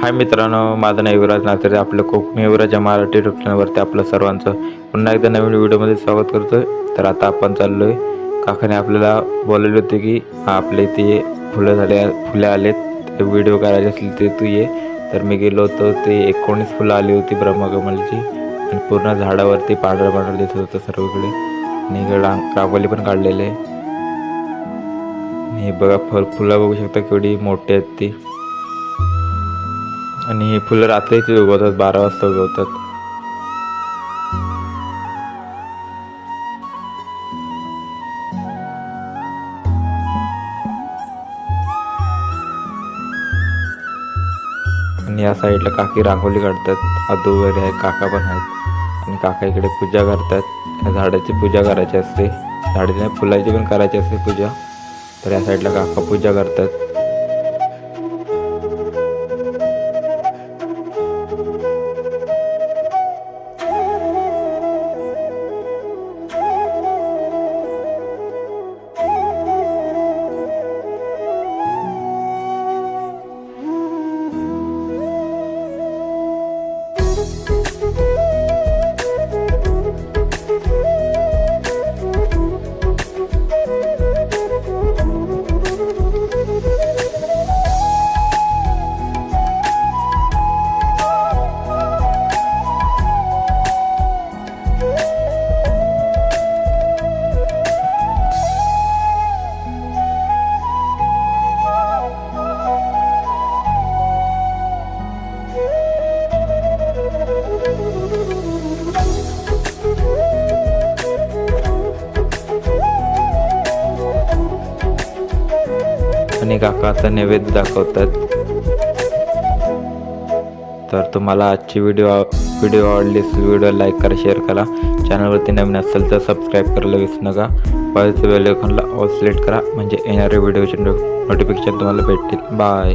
हाय मित्रांनो माझं नाव युवराज नाथरे आपलं कोकणी युवराज या मराठी युट्यूब चॅनलवरती आपलं सर्वांचं पुन्हा एकदा नवीन व्हिडिओमध्ये स्वागत करतो तर आता आपण चाललो आहे काकाने आपल्याला बोलवले होते की आपले ते फुलं झाले फुले आलेत. ते व्हिडिओ करायचे असले ते तू ये. तर मी गेलो होतो ते एकोणीस फुलं आली होती ब्रह्मकमलची आणि पूर्ण झाडावरती पांढरं पांढरं दिसत होतं सर्वकडे. आणि इकडे रांगोली पण काढलेले आहे. आणि हे बघा फल फुलं बघू शकता केवढी मोठी आहेत ती. आणि हे फुलं रात्रीच उगवतात बारा वाजता उगवतात. आणि या साईडला काकी रांगोळी काढतात आदू वगैरे आहे काका पण आहेत. आणि काका इकडे पूजा करतात. या झाडाची पूजा करायची असते. झाडाची फुलाची पण करायची असते पूजा. तर या साईडला काका पूजा करतात. आणि काका नैवेद्य दाखवतात. तर तुम्हाला आजची व्हिडिओ व्हिडिओ आवडली असेल व्हिडिओ लाईक करा शेअर करा. चॅनलवरती नवीन असेल तर सबस्क्राईब करायला विसरू नका. बाजूच्या बेल आयकॉनला ऑल सिलेक्ट करा. म्हणजे येणारे व्हिडिओचे नोटिफिकेशन तुम्हाला भेटतील. बाय